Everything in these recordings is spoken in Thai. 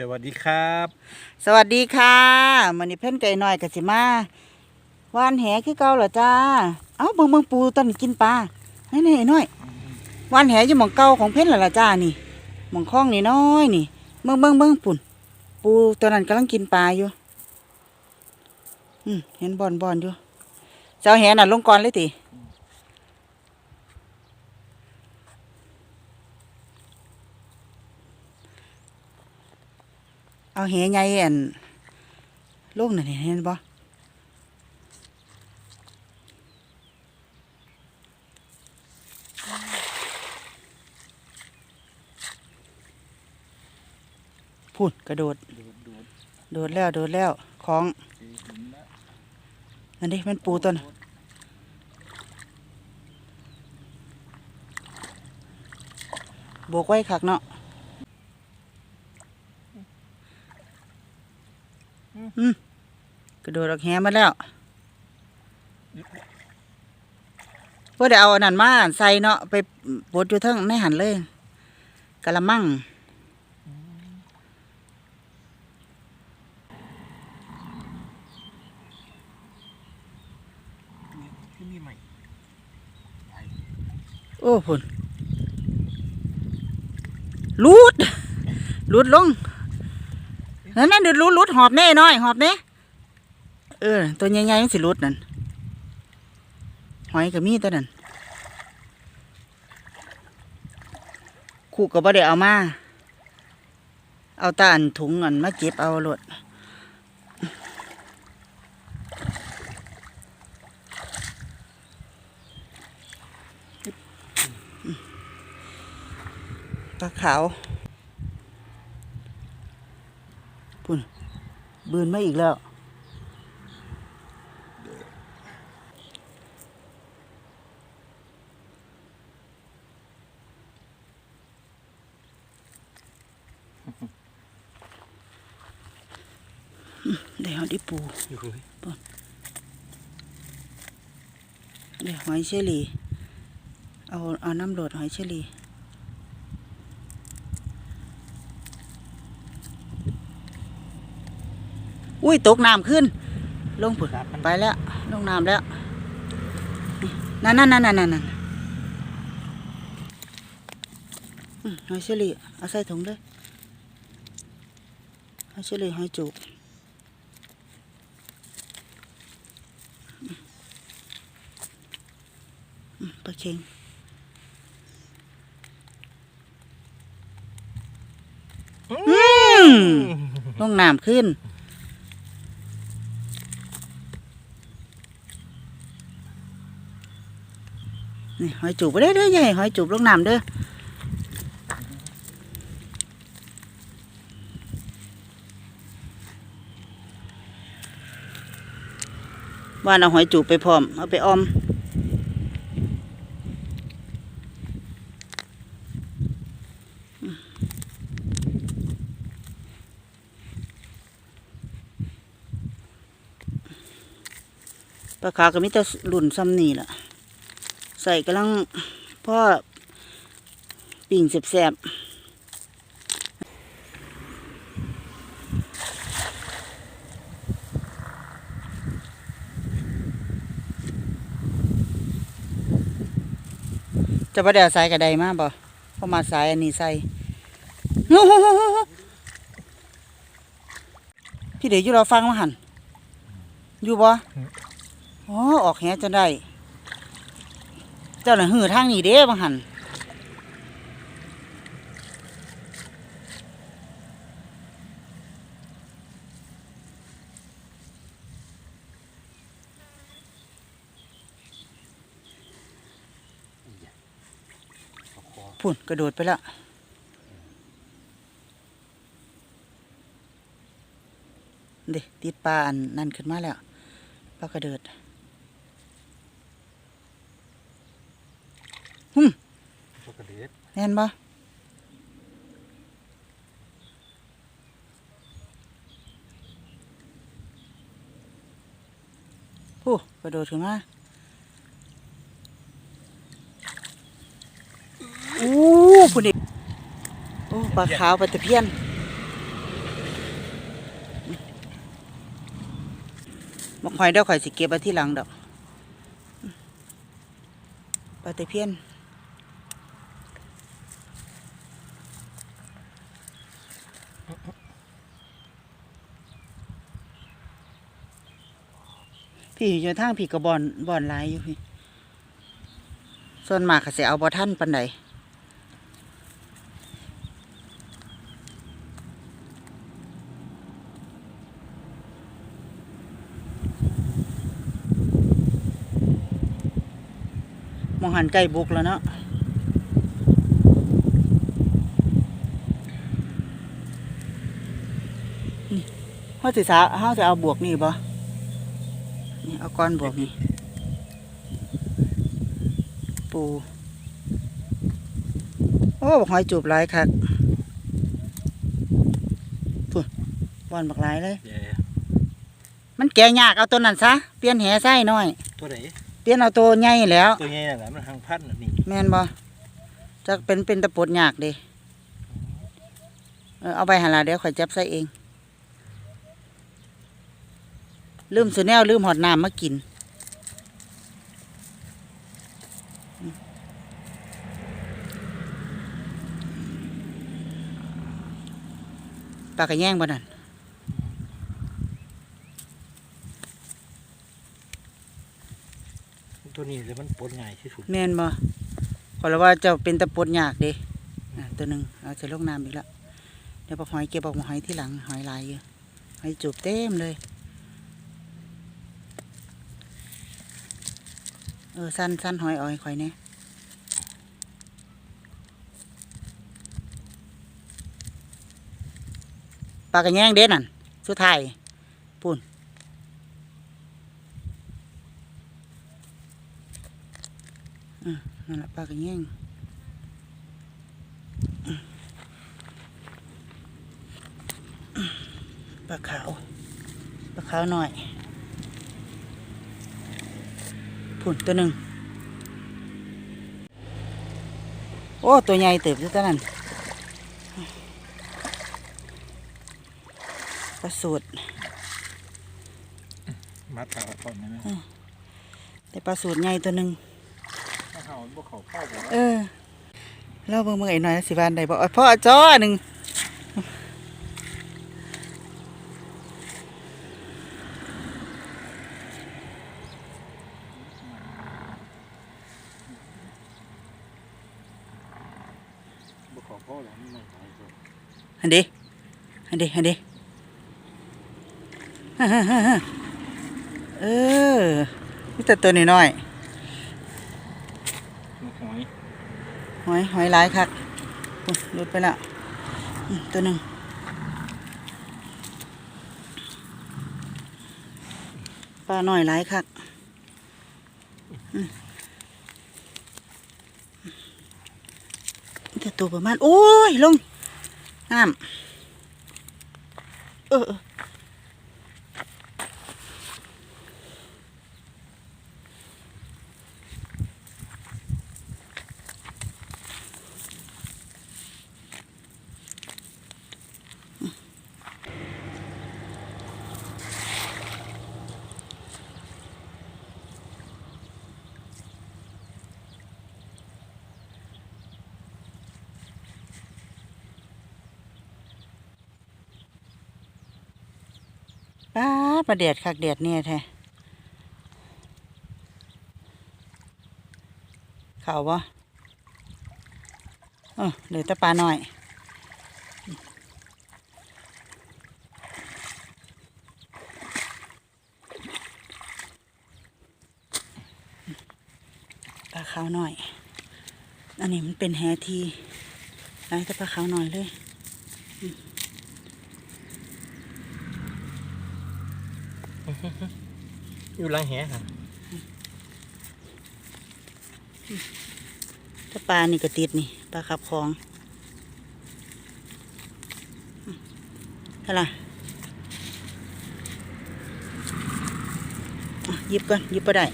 สวัสดีครับ สวัสดีค่ะมันนี่เพิ่นไก่หน้อยกะสิมาว่านแหคือเก่าเหรอจ้า เอ้าเบิ่งเบิ่งปูตอนนี้กินปลานี่นี่น้อยว่านแหอยู่หม่องเก่าของเพิ่นเหรอล่ะจ้านี่หม่องคล้องนี่น้อยนี่เบิ่งเบิ่งเบิ่งปุ่น ปูตัวนั้นกำลังกินปลาอยู่ อืมเห็นบอนบอนอยู่เจ้าแหน่ะลงก่อนเลยติ เอาแหใหญ่อันลงนั่นเห็นบ่พูดกระโดด โดดแล้ว โดดแล้ว ของสีหินนะอันนี้มันปูตัวน่ะโบกไว้คักเนาะอืมกระ โดดออกแหมาแล้วพวกเดี๋ยวเอาอันนั้นมาใส่เนาะไปบดอยู่เทั้งในหันเลยกะละมังนี่ที่นี่ใหม่โอ้พุ่นรูดรูดลงนั่นนั่นเดี๋ยวรูดรูดหอบแน่น้อย หอบแน่ เออ ตัวใหญ่ๆมันสิรูดนั่นหอยกับมีตัวนั้นคู่ก็บ่ได้เอามา เอาตาอันถุงอันมาเก็บเอาโลดปลาขาวพุ่นบืนมาอีกแล้ว เดี๋ยวดิปู อยู่เฮ้ยเดี๋ยวหอยเชอรี่ เอาเอาน้ำโดดหอยเชอรี่อุ้ยตกน้ำขึ้น ลงผุดไปแล้ว ลงน้ำแล้ว นั่นนั่นนั่นนั่นนั่นอืมหอยเชอรี่เอาใส่ถุงเลยหอยเชอรี่หอยจูบ ปลาเค็งอืมลงน้ำขึ้น นี่หอยจูบไปได้เด้อใหญ่หอยจูบลงน้ำเด้อว่านเอาหอยจูบไปพร้อม เอาไปออม ปลาขาก็มีแต่รุ่นซ้ำนี่ล่ะใส่กำลังพ่อปิ่งแสบๆจะประเดี๋ยวใส่กระไดมากบ่เพราะมาสายอันนี้ใส่พี่เดี๋ยวอยู่เราฟังมาหันอยู่บ่ อ๋อออกแหจนได้ เจ้าหน่ะหือทางนี้เด้บังหันพุ่นกระโดดไปแล้วเด็ติดปลาอันนั่นขึ้นมาแล้วปลากระเดิด เห็แน่ะผู้กระโดดถึงนมาอู้ผู้นี้โอ้ปลาขาวปลาตะเพียนมาคอยไดี๋ข่อยสิเก็บไว้ที่หลังดอกปลาตะเพียน พี่อยู่ทางพี่กระบอนบอนลายอยู่พี่ส่วนมากก็สิเอาบ่ทันปานใดมองหันใกล้บุกแล้วเนาะนี่เฮาสิสาเฮาจะเอาบวกนี่บ่ นี่เอาก้อนบวกนี่ปู โอ้บักหอยจูบหลายคักพุ่นบอนบักหลายเลยเดี๋ยวมันแก่ยากเอาตัวนั้นซะ เปลี่ยนแหไส้หน่อย ตัวไหนเปลี่ยนเอาตัวใหญ่แหล้ว ตัวใหญ่น่ะแหละมันหางพันน่ะนี่แม่นบ่จะเป็นเป็นตะปดยากเด้เออเอาไปหาลาเดี๋ยวข่อยจับใส่เอง ลืมสุแนวลืมหอดน้ำมากิน ปลากระแยงบ่นั่นตัวนี้เลยมันปลดง่ายที่สุดแม่นบ่ขอละว่าเจ้าเป็นตะปดยากเด้อะตัวหนึ่งเอาใส่ลงน้ำอีกแล้วเดี๋ยวปลาหอยเก็บออกมาหอยที่หลังหอยลายอยู่หอยจูบเต็มเลย เออ สั้นสั้นหอยอ้อยข่อยเนี่ยปลากระแยงเด้นั่นสุดท้ายปุ่นอืมนั่นแหละปลากระแยงปลาขาวปลาขาวหน่อย พุ่นตัวหนึ่งโอ้ ตัวใหญ่เติบอยู่ตัวนั้นปลาสูตรมัดตาก่อนนะนะแต่ปลาสูตรใหญ่ตัวหนึ่งถ้าเห่ามันบ่เข้าเข้าบ่เออเล่าเบิ่งเบิ่งไอ้หน่อยนะสิบานได้บอกพ่อจ้อหนึ่ง บ่เข้าเข้าแล้วมันไม่ตายเลย อันเดีอันเดีอันเดีฮ่าฮ่าฮ่าฮ่าเออมีแต่ตัวน้อยมันหอยๆหอยหอยหลายคักอุ๊ยหลุดไปแล้วอืมตัวหนึ่งปลาหน่อยหลายคักอืมมีแตัวประมาณโอ้ยลงน้ำเออ ป้าประเดียดคักเดียดเนี่ยแท้เข่าวบ่เออเหลือแต่ปลาหน่อยปลาขาวหน่อย อันนี้มันเป็นแฮทีไล่แต่ปลาขาวหน่อยเลย อยู่หลังแหค่ะถ้าปลานี่ก็ติดนี่ปลาขับคลองอืมเท่าไหร่อะหยิบก่อนหยิบไปได้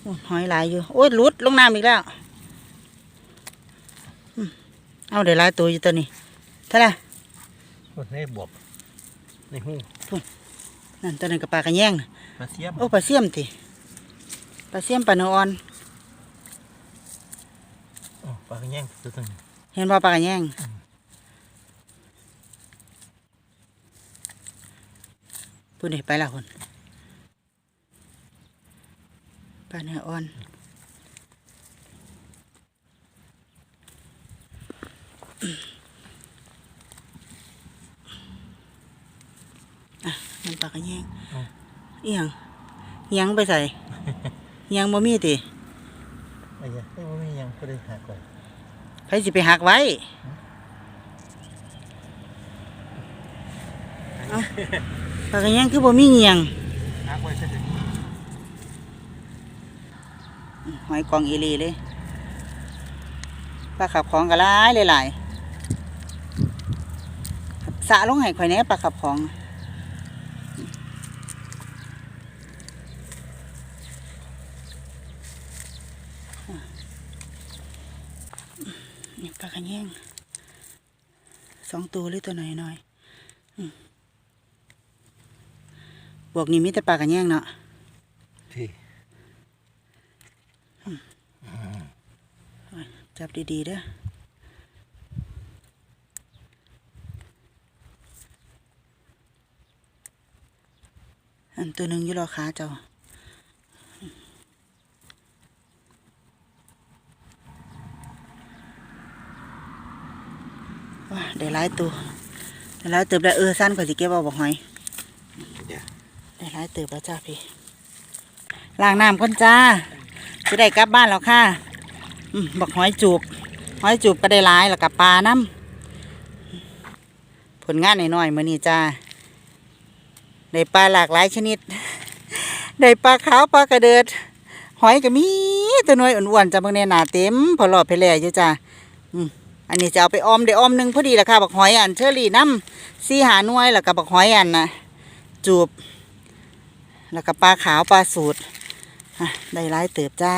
โอ้ยหอยหลายอยู่ โอ้ยหลุดลงน้ำอีกแล้วอืมเอาเดี๋ยวหลายตัวอยู่ตัวนี้เท่าไหร่มันได้บวบ ในหูนั่นตัวนั้นกับปลากระแยงน่ะมาเสียมโอ้ปลาเสี่ยมติปลาเสี่ยมปลาเนื้ออ่อนอ๋อปลากระแยงตัวตึงเห็นบ่ปลากระแยงพูดนี่ไปและคนปลาเนื้ออ่อนอะมันปลากระแยงเอียงเอียงไปใส่เอียงบ่มีติไอ้ยะไม่ว่ามีหยังก็ได้หักก่อนไผสิไปหักไว้ปลากระแยงคือบ่มีเงียงหักไว้ซะเถอะหอยกองอีหลีเลยปลาขับของก็หลายหลายๆสะลงให้ข่อยแหน่ปลาขับของนี่ปลากระแยงส องตัวหรือตัวหน่อยหน่อยๆอืมบวกนี้มีแต่ปลากระแยงเนาะที่จับดีๆเด้ออันตัวหนึ่งอยู่รอขาเจ้า ว้าได้หลายตัวได้หลายเติบแล้วเออสั้นกว่าสิเก็บเอาบอกหอยเดี๋ยวได้หลายเติบแล้วจ้าพี่ล้างน้ำก่อนจ้าจะได้กลับบ้านแล้วค่ะอืมบอกหอยจูบหอยจูบก็ได้หลายแล้วกับปลาน้ำผลงานหน่อยๆมื่อนี้จ้าได้ปลาหลากหลายชนิดได้ปลาขาวปลากระเดิด หอยก็มีตัวน้อยอ้วนๆจ้าบางเนี่ยหนาเต็ม พอหลอดไปแล้วอยู่จ้าอืม อันนี้จะเอาไปออมได้ออมหนึ่งพอดีละค่ะบักหอยอันเชอรี่น้ำซีหาหน่วยแล้วกับบักหอยอันนะจูบ แล้วก็ปลาขาวปลาสูตรได้หลายเติบจ้า